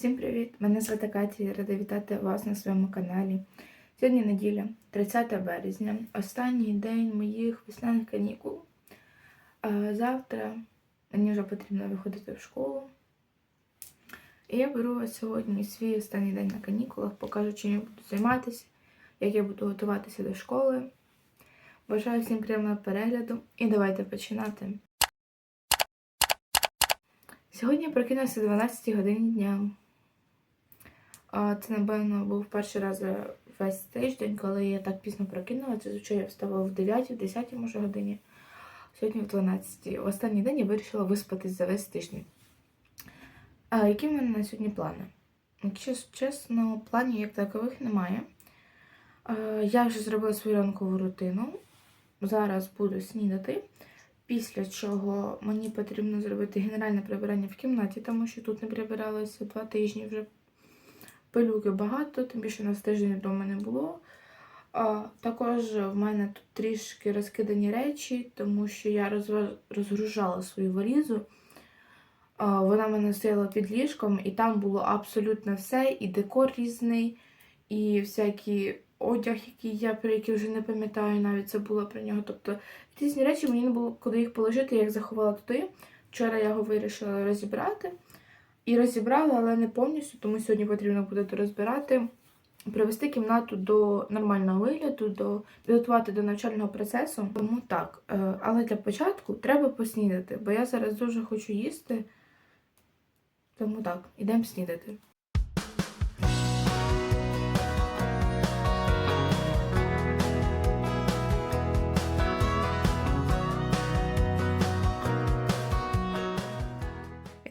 Всім привіт! Мене звати Катя і рада вітати вас на своєму каналі. Сьогодні неділя, 30 березня, останній день моїх весняних канікул. Завтра мені вже потрібно виходити в школу. І я беру сьогодні свій останній день на канікулах, покажу, чим я буду займатися, як я буду готуватися до школи. Бажаю всім приємного перегляду і давайте починати. Сьогодні я прокинувся о 12 годині дня. Це, напевно, був перший раз весь тиждень, коли я так пізно прокинулася. Зазвичай я вставала в 9, в 10 може годині. Сьогодні в 12. В останній день я вирішила виспатись за весь тиждень. А які в мене на сьогодні плани? Якщо чесно, планів як такових немає. Я вже зробила свою ранкову рутину. Зараз буду снідати. Після чого мені потрібно зробити генеральне прибирання в кімнаті, тому що тут не прибиралося два тижні вже пилюки багато, тим більше на тиждень вдома не було. А, також в мене тут трішки розкидані речі, тому що я розгружала свою валізу. А, вона в мене стояла під ліжком, і там було абсолютно все, і декор різний, і всякий одяг, який я про який вже не пам'ятаю, навіть це було про нього. Тобто різні речі мені не було куди їх положити, я їх заховала туди. Вчора я його вирішила розібрати. І розібрала, але не повністю, тому сьогодні потрібно буде розбирати, привести кімнату до нормального вигляду, до підготувати до навчального процесу. Тому так. е, Але для початку треба поснідати, бо я зараз дуже хочу їсти. Тому так, ідемо снідати.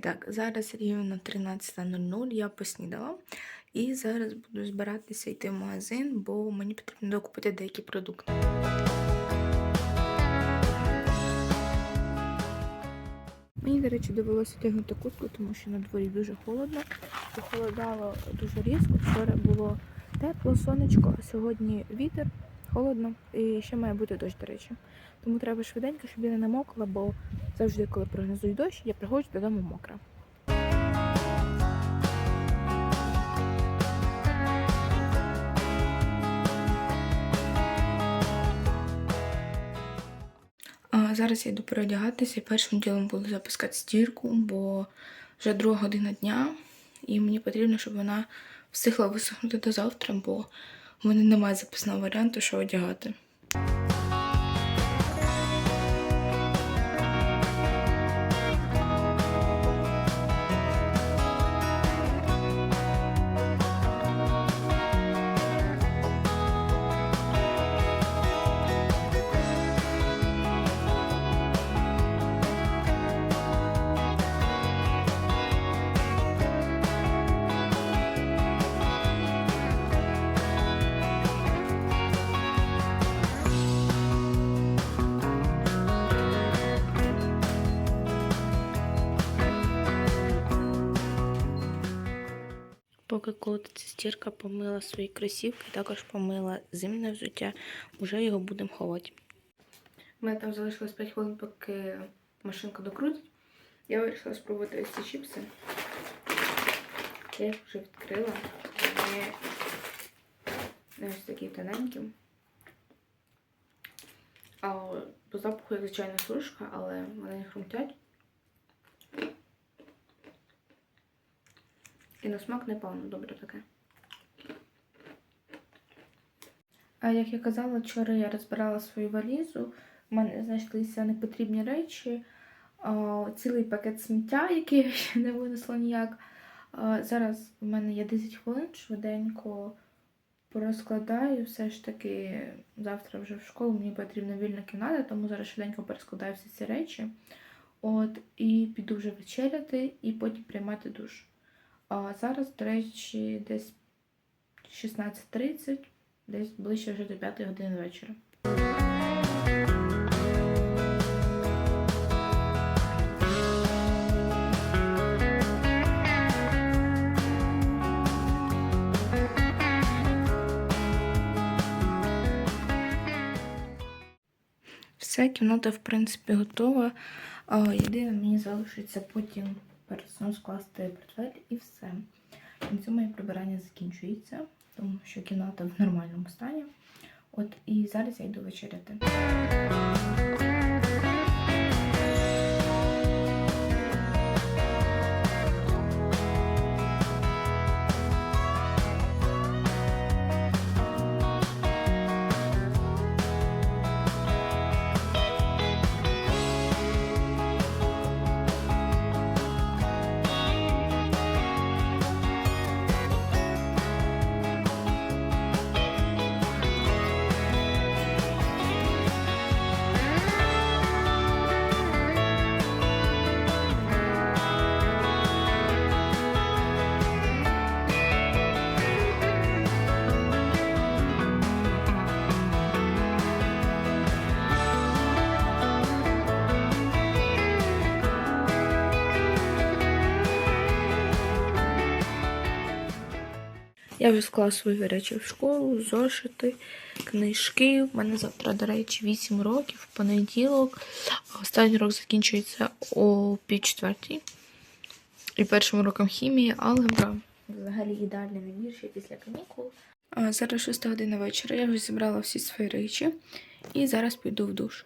Так, зараз рівно 13.00 я поснідала. І зараз буду збиратися йти в магазин, бо мені потрібно докупити деякі продукти. Мені, до речі, довелося тягнути куртку, тому що на дворі дуже холодно. Похолодало дуже різко. Вчора було тепло, сонечко, а сьогодні вітер, холодно і ще має бути дощ, до речі. Тому треба швиденько, щоб я не намокла, бо завжди, коли прогнозують дощ, я приходжу додому мокра. Зараз я йду переодягатися і першим ділом буду запускати стірку, бо вже друга година дня, і мені потрібно, щоб вона встигла висохнути до завтра, бо мене немає запасного варіанту, що одягати. Поки колотиться стірка, помила свої кросівки, також помила зимне взуття, вже його будемо ховати. У мене там залишилось 5 хвилин, поки машинка докрутить. Я вирішила спробувати ось ці чіпси. Я їх вже відкрила. Вони ось такі тоненькі. А по запаху, як звичайна сушка, але вони не хрумтять. На смак непогано добре таке. А як я казала, вчора я розбирала свою валізу. У мене знайшлися непотрібні речі, цілий пакет сміття, який я ще не винесла ніяк. Зараз в мене є 10 хвилин, швиденько порозкладаю. Все ж таки, завтра вже в школу мені потрібна вільна кімната, тому зараз швиденько перескладаю всі ці речі. От, і піду вже вечеряти і потім приймати душ. А зараз, до речі, десь 16.30, десь ближче вже до 5 години вечора. Все, кімната, в принципі, готова. Єдине, мені залишиться потім перед сном скласти портфель і все. На цьому моє прибирання закінчується, тому що кімната в нормальному стані. От і зараз я йду вечеряти. Я вже склала свої речі в школу, зошити, книжки. У мене завтра, до речі, 8 років, понеділок. Останній рок закінчується о пів четвертій. І першим уроком хімії, алгебра. Взагалі ідеальний набір ще після канікул. А зараз 6 година вечора. Я вже зібрала всі свої речі і зараз піду в душ.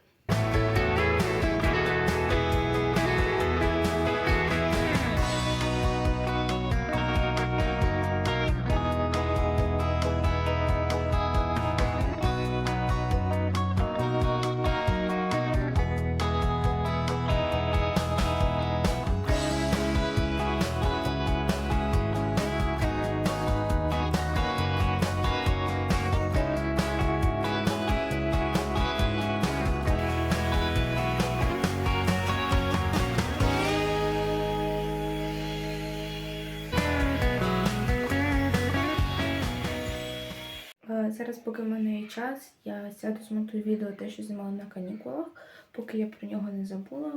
Зараз, поки в мене є час, я сяду змонтую відео те, що знімала на канікулах, поки я про нього не забула.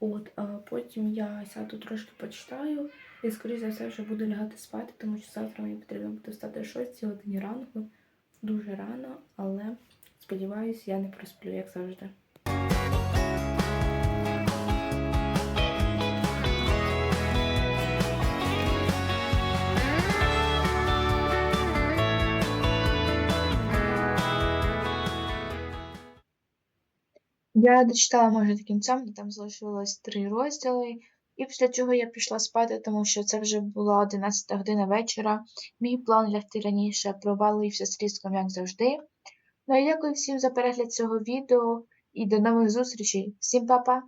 От, а потім я сяду трошки почитаю і, скоріше за все, вже буду лягати спати, тому що завтра мені потрібно буде встати о 6 годині ранку. Дуже рано, але сподіваюся, я не просплю, як завжди. Я дочитала майже до кінця, мені там залишилось три розділи, і після цього я пішла спати, тому що це вже була 11 година вечора. Мій план лягти раніше провалився слізком, як завжди. Ну і дякую всім за перегляд цього відео і до нових зустрічей. Всім па-па!